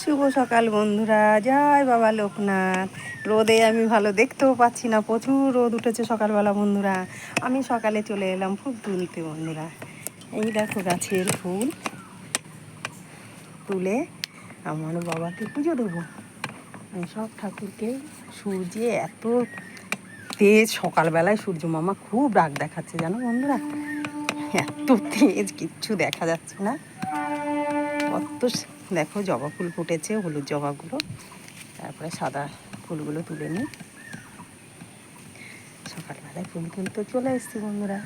শুভ সকাল বন্ধুরা। জয় বাবা লোকনাথ। রোদে আমি ভালো দেখতেও পাচ্ছি না, প্রচুর রোদ উঠেছে সকালবেলা বন্ধুরা। আমি সকালে চলে এলাম ফুল তুলতে বন্ধুরা। এই দেখো গাছের ফুল তুলে আমার বাবাকে পুজো দেবো। সব ঠাকুরকে সূর্যে এত তেজ, সকালবেলায় সূর্য মামা খুব রাগ দেখাচ্ছে, জানো বন্ধুরা? এত তেজ, কিচ্ছু দেখা যাচ্ছে না। কত দেখো জবা ফুল ফুটেছে, হলুদ জবাগুলো। তারপরে সাদা ফুলগুলো তুলে নিই। সকালবেলায় ফুল তুলতে চলে এসছি বন্ধুরা।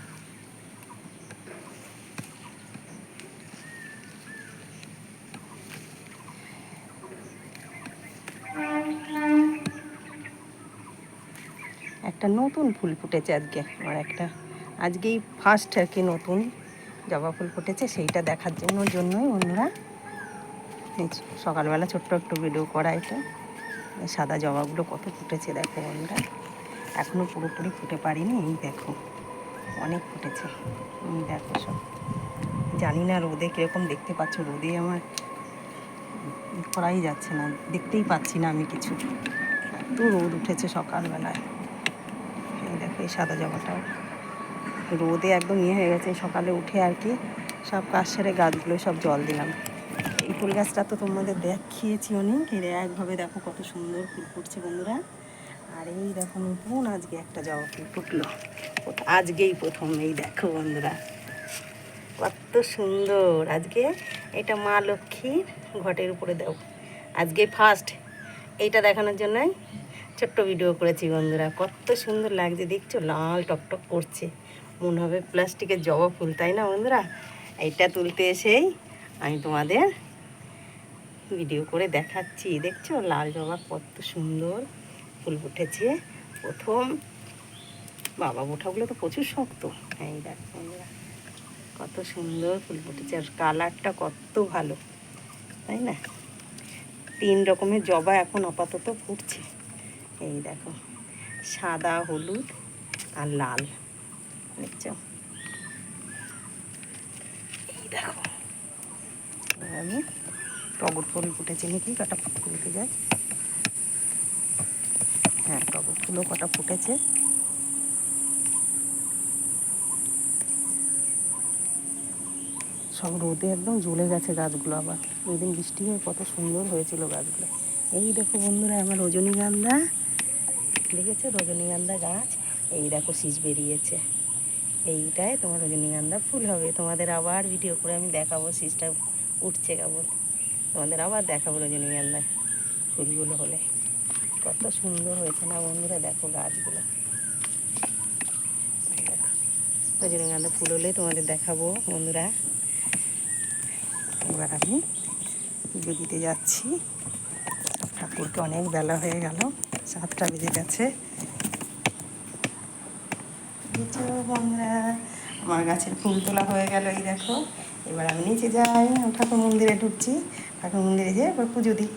একটা নতুন ফুল ফুটেছে আজকে। আমার একটা, আজকেই ফার্স্ট আর কি নতুন জবা ফুল ফুটেছে, সেইটা দেখার জন্য জন্যই এই সকালবেলা ছোট্ট একটু ভিডিও করা এটা সাদা জবাগুলো কত ফুটেছে দেখো বন্ধুরা। এখনও পুরোপুরি ফুটে পারিনি, এই দেখো। অনেক ফুটেছে। দেখো সব। জানি না রোদে কীরকম দেখতে পাচ্ছ, রোদে আমার করাই যাচ্ছে না, দেখতেই পাচ্ছি না আমি কিছু। এত রোদ উঠেছে সকালবেলায়। এই দেখো এই সাদা জবাটাও। রোদে একদম ইয়ে হয়ে গেছে, সকালে উঠে আর কি সব কাজ সেরে গাছগুলো সব জল দিলাম। এই ফুল গাছটা তো তোমাদের দেখিয়েছি অনেক। এর একভাবে দেখো কত সুন্দর ফুল ফুটছে বন্ধুরা। আর এই দেখো নতুন আজকে একটা জবা ফুল ফুটলো। আজকেই প্রথম, এই দেখো বন্ধুরা। কত সুন্দর। আজকে এটা মা লক্ষ্মীর ঘটের উপরে দাও। আজকে ফার্স্ট এইটা দেখানোর জন্যই ছোট্ট ভিডিও করেছি বন্ধুরা। কত সুন্দর লাগছে, দেখছ? লাল টকটক করছে। মনে হবে প্লাস্টিকের জবা ফুল, তাই না বন্ধুরা? এইটা তুলতে এসেই আমি তোমাদের ভিডিও করে দেখাচ্ছি। দেখছ? লাল জবা কত সুন্দর। ফুল ফুটেছে। প্রথম বাবা বোঠাগুলো তো প্রচুর শক্ত। এই দেখো কত সুন্দর ফুল ফুটেছে আর কালারটা কত ভালো, তাই না? তিন রকমের জবা এখন আপাতত ফুটছে। এই দেখো, সাদা, হলুদ আর লাল, দেখছ? এই দেখো, আমি টগর ফুল ফুটেছে নাকি? কটা তুলতে যায়? হ্যাঁ টগর ফুলও কটা ফুটেছে। সব রোদে একদম জ্বলে গেছে গাছগুলো আবার। ওই দিন বৃষ্টি হয়ে কত সুন্দর হয়েছিল গাছগুলো। এই দেখো বন্ধুরা, আমার রজনীগন্ধা। দেখেছ রজনীগন্ধা গাছ? এই দেখো শীষ বেরিয়েছে। এইটাই তোমার রজনীগন্ধা ফুল হবে। তোমাদের আবার ভিডিও করে আমি দেখাবো শীষটা উঠছে কেবল তোমাদের আবার দেখাবো রজনীগন্ধা ফুলগুলো হলে। কত সুন্দর হয়েছে না বন্ধুরা, দেখো গাছগুলো। রজনীগন্ধা ফুল হলে তোমাদের দেখাবো বন্ধুরা। এবার আমি পুজো দিতে যাচ্ছি। ঠাকুরকে অনেক বেলা হয়ে গেল, সাতটা বেজে গেছে। বন্ধুরা, আমার গাছের ফুল তোলা হয়ে গেল, এই দেখো। এবার আমি নিচে যাই ঠাকুর মন্দিরে ঢুকছি ঠাকুর মন্দিরে যেয়ে এবার পুজো দিই।